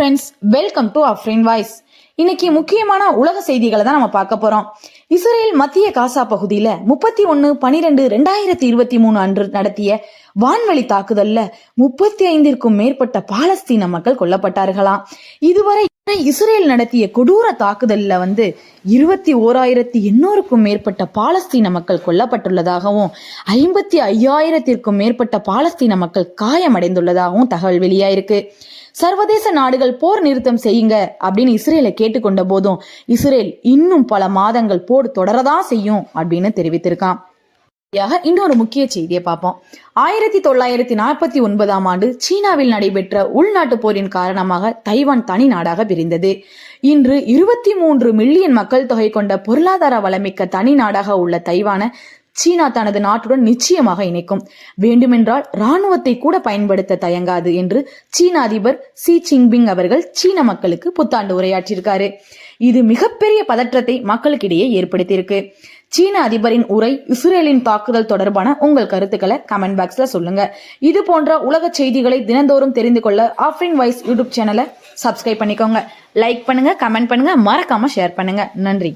Friends welcome to Afrin voice இன்னைக்கு முக்கியமான உலக செய்திகளை தான் நம்ம பார்க்க போறோம். இஸ்ரேல் மத்திய காசா பகுதியில முப்பத்தி ஒன்னு பனிரெண்டு ரெண்டாயிரத்தி இருபத்தி மூணு அன்று நடத்திய வான்வழி தாக்குதல்ல முப்பத்தி ஐந்திற்கும் மேற்பட்ட பாலஸ்தீன மக்கள் கொல்லப்பட்டார்களாம். இதுவரை இஸ்ரேல் நடத்திய கொடூர தாக்குதலில் வந்து இருபத்தி ஓராயிரத்தி எண்ணூறுக்கும் மேற்பட்ட பாலஸ்தீன மக்கள் கொல்லப்பட்டுள்ளதாகவும் ஐம்பத்தி ஐயாயிரத்திற்கும் மேற்பட்ட பாலஸ்தீன மக்கள் காயமடைந்துள்ளதாகவும் தகவல் வெளியாயிருக்கு. சர்வதேச நாடுகள் போர் நிறுத்தம் செய்யுங்க அப்படின்னு இஸ்ரேலை கேட்டுக்கொண்ட போதும் இஸ்ரேல் இன்னும் பல மாதங்கள் போர் தொடரதான் செய்யும் அப்படின்னு தெரிவித்திருக்கான். இன்னொரு முக்கிய செய்தியை பார்ப்போம். ஆயிரத்தி தொள்ளாயிரத்தி நாற்பத்தி ஒன்பதாம் ஆண்டு சீனாவில் நடைபெற்ற உள்நாட்டு போரின் காரணமாக தைவான் தனி நாடாக பிரிந்தது. இன்று இருபத்தி மூன்று மில்லியன் மக்கள் தொகை கொண்ட பொருளாதார வளமிக்க தனி நாடாக உள்ள தைவான சீனா தனது நாட்டுடன் நிச்சயமாக இணைக்கும். வேண்டுமென்றால் ராணுவத்தை கூட பயன்படுத்த தயங்காது என்று சீன அதிபர் சி சிங்பிங் அவர்கள் சீன மக்களுக்கு புத்தாண்டு உரையாற்றியிருக்காரு. இது மிகப்பெரிய பதற்றத்தை மக்களுக்கிடையே ஏற்படுத்தியிருக்கு. சீன அதிபரின் உரை இஸ்ரேலின் தாக்குதல் தொடர்பான உங்கள் கருத்துக்களை கமெண்ட் பாக்ஸ்ல சொல்லுங்க. இது போன்ற உலக செய்திகளை தினந்தோறும் தெரிந்து கொள்ள ஆஃப்ரின் வாய்ஸ் யூடியூப் சேனலை சப்ஸ்கிரைப் பண்ணிக்கோங்க. லைக் பண்ணுங்க கமெண்ட் பண்ணுங்க மறக்காம ஷேர் பண்ணுங்க. நன்றி.